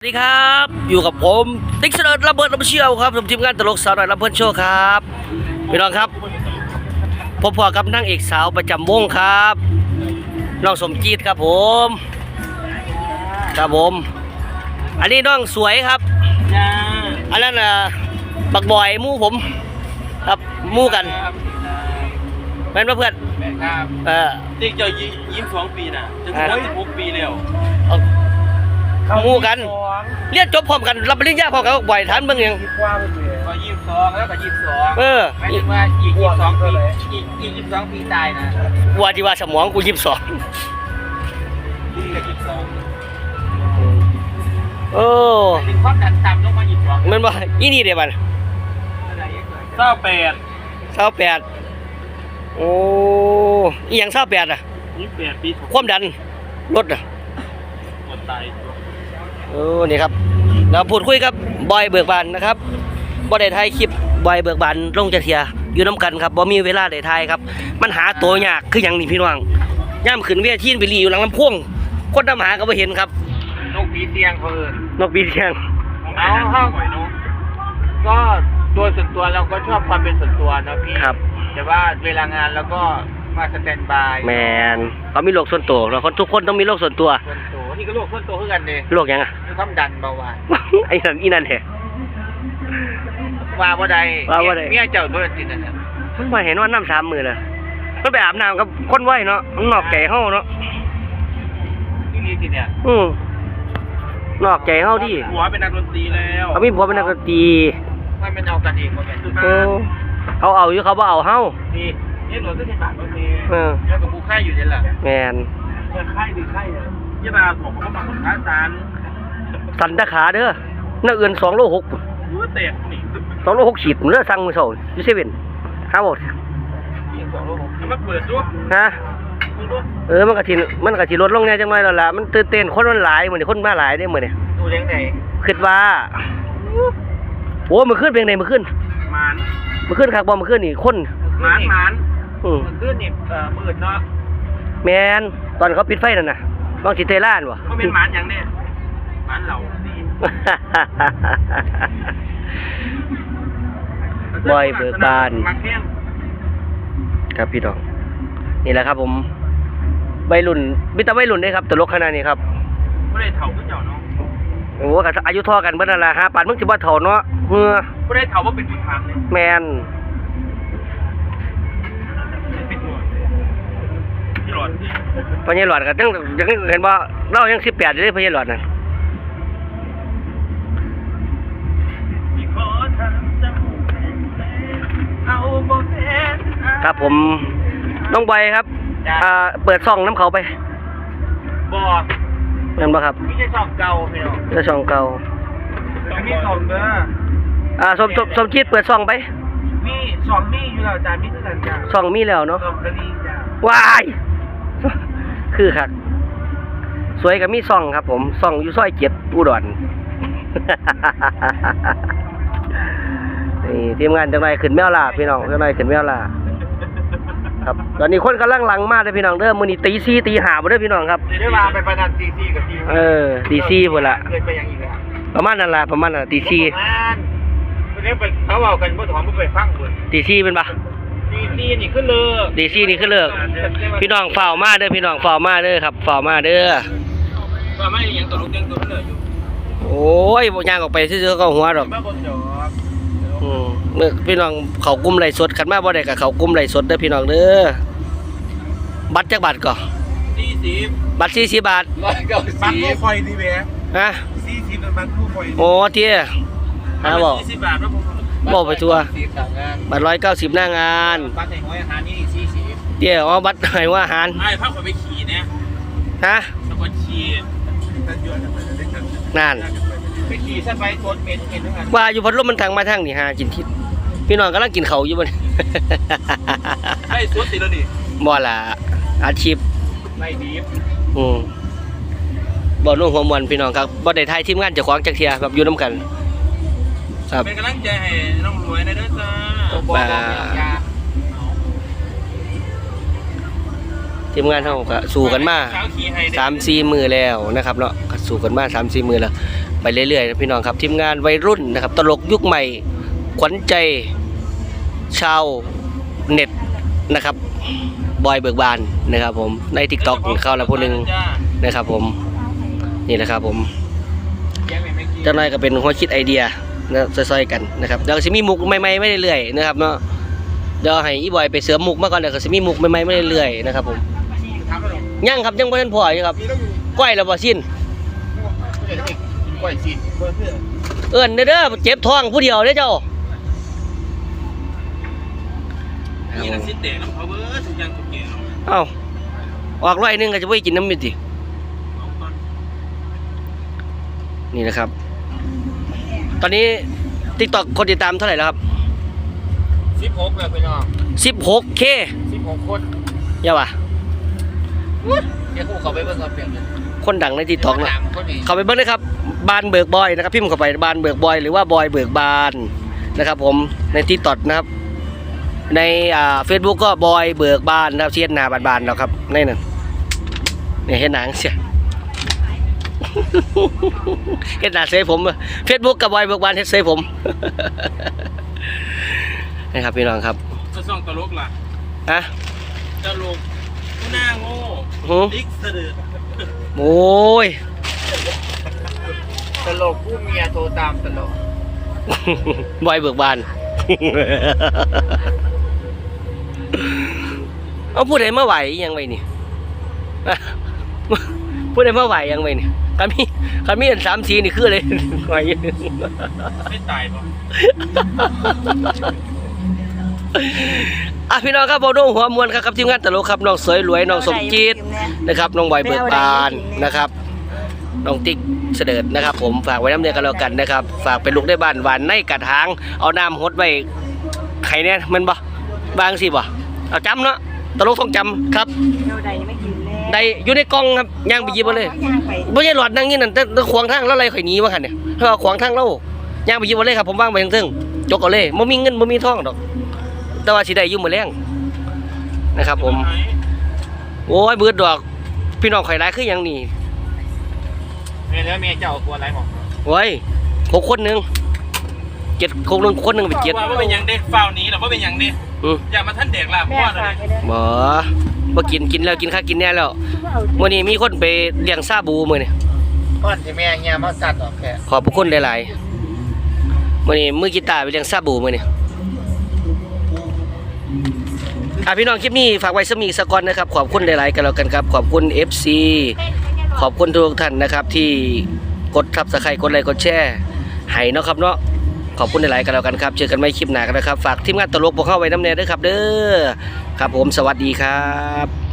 สวัสดีครับ อยู่กับผมติ๊กเสนอระเบิดระเชียวครับผมทีมงานตลกสาวหน่อยระเบิดโชว์ครับพี่น้องครับพบพอกับนางเอกสาวประจำวงครับน้องสมจีดครับผมครับผม อันนี้น้องสวยครับจ้าอันนั้นน่ะบักบอยหมู่ผมครับหมู่กันครับแม่นปะเพื่อนแม่ครับเออติ๊กเจ้ายี่ยี่สิบสองปีน่ะจะอ่าถึงสิบหกปีแล้วเอา หมู่กัน เรียนจบพร้อมกันรับปริญญาพร้อมกันบักบอยถามเบิ่งหยังก็ยี่สิบสองแล้วก็ยี่สิบสองเออหมายถึงว่าอีกยี่สิบสองปีอีกอีกยี่สิบสองปีตายนะว่าที่ว่าสมองกูยิบสองที่กับยี่สิบสองโอ้ถึงความดันต่ำลงมายี่สิบสองมันบ่อีนี่เด้บัดเก้าแปดเศร้าแปดโอ้อีหยังเศร้าแปดอะยี่สิบแปดปีความดันรถอะหมดตาย โอ้นี่ครับ เราพูดคุยกับบอยเบิกบานนะครับบ่ได้ถ่ายคลิปบอยเบิกบานลงจะเทียอยู่น้ำกันครับบ่มีเวลาได้ถ่ายครับ มันหาตัวยากคือหยังนี่พี่น้องย่ามขึ้นเวทีไปรีอยู่หลังลำโพงคนนำหาก็บ่เห็นครับนกปีเตียงเขาเอินนกปีเทียงเอาเข้าก็ตัวส่วนตัวเราก็ชอบความเป็นส่วนตัวนะพี่ครับ แต่ว่าเวลางานเราก็มาสแตนบายแมนเขามีโลกส่วนตัวเราคนทุกคนต้องมีโลกส่วนตัวส่ว นตัวนี่ก็โรคส่วนตัวเท่ากันเลยโลกหยังอะคือความดันเบาหวานไอ้นั่นอีนั่นแหละว่าบ่ได้ว่าบ่ได้เมียเจ้าเบิ่นสินั่นน่ะมันมาเห็นว่าน้ำสามมือเลยมันไปอาบน้ำกับคนไหวเนาะมันนอกใจเฮาเนาะที่นี่สิเนี่ยอืมนอกใจเฮาดิหัวเป็นนักดนตรีแล้วเขามีผัวเป็นนักดนตรีมันเป็นเอากันเองบ่แม่นโอ้เขาเอาอยู่เขาบ่เอาเฮานี่นี่หลวงก็สิบาทบ่แม่เออแล้วก็ผู้ค่ายอยู่นี่แหละแมนเปิดค่ายดีค่ายเนี่ย ยี่บาผมก็มาคนค้าสารสันตะขาเด้อน่าเอื่นสองโลหกรู้แตกนี่สองโลหกขีดเลือสั่งมือเสาอยู่เซเว่นห้าหมดนี่2โล6มาเปิดดูฮะดูดูเออมันกะทิมันกะทิลดลงแหน่จังไงแล้วล่ะมันตื่นเต้นคนมันหลายเหมือนคนมาหลายได้เหมือนเนี่ยดูจังได๋คิดว่าโอ้มันขึ้นเพลงไหนมันขึ้นหมานมันขึ้นคักบ่มันขึ้นนี่คนหมานหมานอืมมันขึ้นนี่เอ่อมืดเนาะแมนตอนเขาปิดไฟนั่นน่ะ บางสิเทล่านวะมันเป็นหมานหยังเนี่ยหมานเหล่าดีบอยเบิกบานมักแห้งครับพี่น้องนี่แหละครับผมวัยรุ่นมิตรวัยรุ่นได้ครับตลกขนาดนี้ครับบ่ได้เฒ่าคือเจ้าเนาะโอ้กับอายุเท่อกันเบิดนั่นแหละฮะปานมึงสิบ่เฒ่าเนาะเมื่อบ่ได้เฒ่าว่าเป็นผู้ทางเลยแมนเป็น ดที่พญาหลอดก็ยังยังเห็นว่าเรายัง18อยู่เลยพญาหลอดนั่นที่ขอทำจมูกเอาบ่แม่นครับผมน้องบอยครับอ่าเปิดซ่องน้ำเขาไปบ่แม่นบ่ครับไม่ใช่ช่องเก่าพี่น้องเปิดซ่องเก่าต้องมีสองเด้ออ่าสมสมสมคิดเปิดซ่องไปมีสองมีอยู่แล้วจ้ามีเท่านั้นจ้าซ่องมีแล้วเนาะสองกะลีจ้าว้าย คือครับสวยกับมีซ่องครับ ผมซ่องอยู่ซอยเจ็ดอุดรนี่ทีมงานจังไรขึ้นแมวล่าพี่น้องจังไรขึ้นแมวล่าครับ ตอนนี้คนกำลังหลังมากเลยพี่น้องเด้อมื้อนี้ตีสี่ตีห้าบ่เด้อพี่น้องครับเดี๋ยวได้มาไปประนันตีซีกับตีเออตีสี่พุ่นละเกินไปอย่างอีกแล้วประมาณนั้นล่ะประมาณนั้นล่ะตีสี่ประมาณวันนี้ไปเขาเอากันบ่ถอนบ่ไปฟังเพิ่นตีสี่เป็นปะ ตีซีนี่ขึ้นเลยตีสี่นี่คือเลิก พี่น้องฝ่าวมาเด้อพี่น้องฝ่าวมาเด้อครับฝ่าวมาเด้อว่าไม่ยังตัวลูกยังตัวเลยอยู่โอ้ยบ่ย่างออกไปซื่อๆก็หัวดอกมาบนจอบอืมเมื่อพี่น้องเขากลุ้มไหลฟ์สดขันมาบ่ได้กับเขากลุ้มไหลฟ์สดเด้อพี่น้องเด้อบัตรจักบาทก่อตีสิบบัตร40บาทร้อยเก้าสิบบัตรผู้คอยดีแหวะฮะสี่สิบเป็นบัตรผู้คอยโอ้เที่ยหาบอกสี่สิบบาทแล้วผม บอกไปทัวสี่สามงานบัตร190หน้างานบัตรในห้อยอาหารนี่สี่สิบเที่ยอ๋อบัตรให้ว่าอาหารไอ้ภาคคนไปขี่เนี่ยฮะสกุลขี่ตันยวนกันไปได้กันนั่นไปขี่สไปโซนเป็นเป็นทั้งนั้นว่าอยู่พัดลมมันทางมาทางนี่หากินทิศพี่น้องกำลังกินเขาวอยู่บ่นี่ไอ้สวนติดแล้วนี่บ่ล่ะอาชีพไม่ดีฟอืมบ่นุ่งหัวมวนพี่น้องครับบ่ได้ทายทีมงานเจ้าของจักเที่ยแบบอยู่นํกัน ครับ เป็นกำลังใจให้น้องรวยนะเด้อจ้าบ่ทีมงานเฮาก็สู้กันมาเช้าขี่ให้สามสี่มือแล้วนะครับเนาะก็สู้กันมาสามสี่มือแล้วไปเรื่อยๆนะพี่น้องครับ ทีมงานวัยรุ่นนะครับ ตลกยุคใหม่ ขวัญใจ ชาวเน็ตนะครับบอยเบิกบานนะครับ ผมในทิกตอกเข้าแล้วผู้หนึ่งนะครับ ผมนี่แหละครับผมแกงไม่ไม่กิน เจ้านายก็เป็นหัวคิดไอเดีย นะซอยๆกันนะครับเดี๋ยวก็สิมีมุกใหม่ๆไม่เรื่อยๆนะครับเนาะเดี๋ยวให้อีบอยไปเสริมมุกมาก่อนเดี๋ยวก็สิมีมุกใหม่ๆไม่เรื่อยๆนะครับผมถามมาหรอกยังครับยังบ่ทันพออยู่ครับมีต้องอยู่ก้อยแล้วบ่สิ้นเดี๋ยวจะกินกล้วยจีนเพื่อเพื่อเอิ้นเด้อเด้อเจ็บท้องผู้เดียวเด้อเจ้านี่นะสิเตะน้ำเขาเบอร์ทุกอย่างทุกเกี่ยวเอ้าออกร้อยหนึงก็จะบ่ได้กินน้ำมิติเอาก่อนนี่นะครับ ตอนนี้ TikTok คนติดตามเท่าไหร่แล้วครับสิบหกเลยพี่น้อง 16k สิบหกคนอย่าว่ะเดี๋ยวกูเขาไปเบิ่งเขาเปลี่ยนเลยคนดังใน TikTok เนาะสามคนนี้เข้าไปเบิ่งเลยครับ บานเบิกบอยนะครับพิมพ์เข้าไปบานเบิกบอย หรือว่าบอยเบิกบานนะครับ ผมในที่ตอดนะครับ ในอ่าเฟซบุ๊กก็บอยเบิกบานนะครับเชียนหนาบานบานแล้วครับในนั้นเนี่ยเห็นหนังเสีย เห็นหนาเซยผมเฟซบุ๊กกับบอยเบิกบานเฮ็ดเซยผมนะครับพี่น้องครับจะส่องตลกล่ะอะตลกหน้าโง่หือติ๊กสะดือโอ้ยตลกผู้เมียโทรตามตลกบอยเบิกบานเอาพูดอะไรมาไหวยังไงนี่อะพูดอะไรมาไหวยังไงนี่ คำมีคำมีอันสามสีนี่คืออะไรไหวไม่ตายป่ะอะพี่น้องครับผมน้องหัวมวลครับครับทีมงานตลกครับน้องสวยรวยน้องสมจิตนะครับน้องบอยเบิกบานนะครับน้องติ๊กเสด็จนะครับ ผมฝากไว้น้ำเนียกันแล้วกันนะครับ ฝากเป็นลูกได้บ้านหวานในกระถางเอาน้ำหดไว้ไข่เนี่ยมันบ่บางสิบ่เอาจำเนาะ ตลกต้องจำครับเราใดไม่กินแน่ได้อยู่ในกล่องครับย่างไปหยิบมาเลยย่างไปบ่ใช่หลอดนั่งอยี่นั่นแต่แต่ขวางทางแล้วอะไรข่อยหนีมาคันเนี่ยถ้าเอาขวางทางเราย่างไปหยิบมาเลยครับผมวางไปทั้งซึ่งจกเอาเลยบ่มีเงินบ่มีทองดอก แต่ว่าสิได้อยู่มื้อแรงนะครับ ผม โอ้ยเบิดดอก พี่น้องข่อยหลายคือหยังนี่เมียแล้วเมียเจ้ากลัวอะไรหมอโอ้ยหกคนหนึงเจ็ดคนหนึงคนหนึงเป็นเจ็ดว่าว่าเป็นหยังเด็กฝ้าวหนี้หรอว่าเป็นหยังเด็ก อืออย่ามาท่านเด็กลาบแม่พ่อเลฝากยไปเลยบ่บ่กินกินแล้วกินข้าวกินแน่แล้วเอามื้อนี้มีคนไปเลี้ยงซาบูมื้อนี้ก้อนที่แม่เฮียมาสัตว์ออกแค่ขอบพระคุณหลายๆมื้อนี้มือกีตาร์ไปเลี้ยงซาบูมื้อนี้อะพี่น้องคลิปนี้ฝากไว้สมีสกอนนะครับ ขอบคุณหลายๆกันแล้วกันครับ ขอบคุณ FC ขอบคุณทุกท่านนะครับที่กดทับสไครต์กดไลค์กดแชร์ให้เนาะครับเนาะ ขอบคุณหลายๆกันแล้วกันครับ เจอกันไม่คลิปหนากันนะครับ ฝากทีมงานตลกพวกเข้าไว้น้ำแน่ด้วยครับ เด้อ ครับผม สวัสดีครับ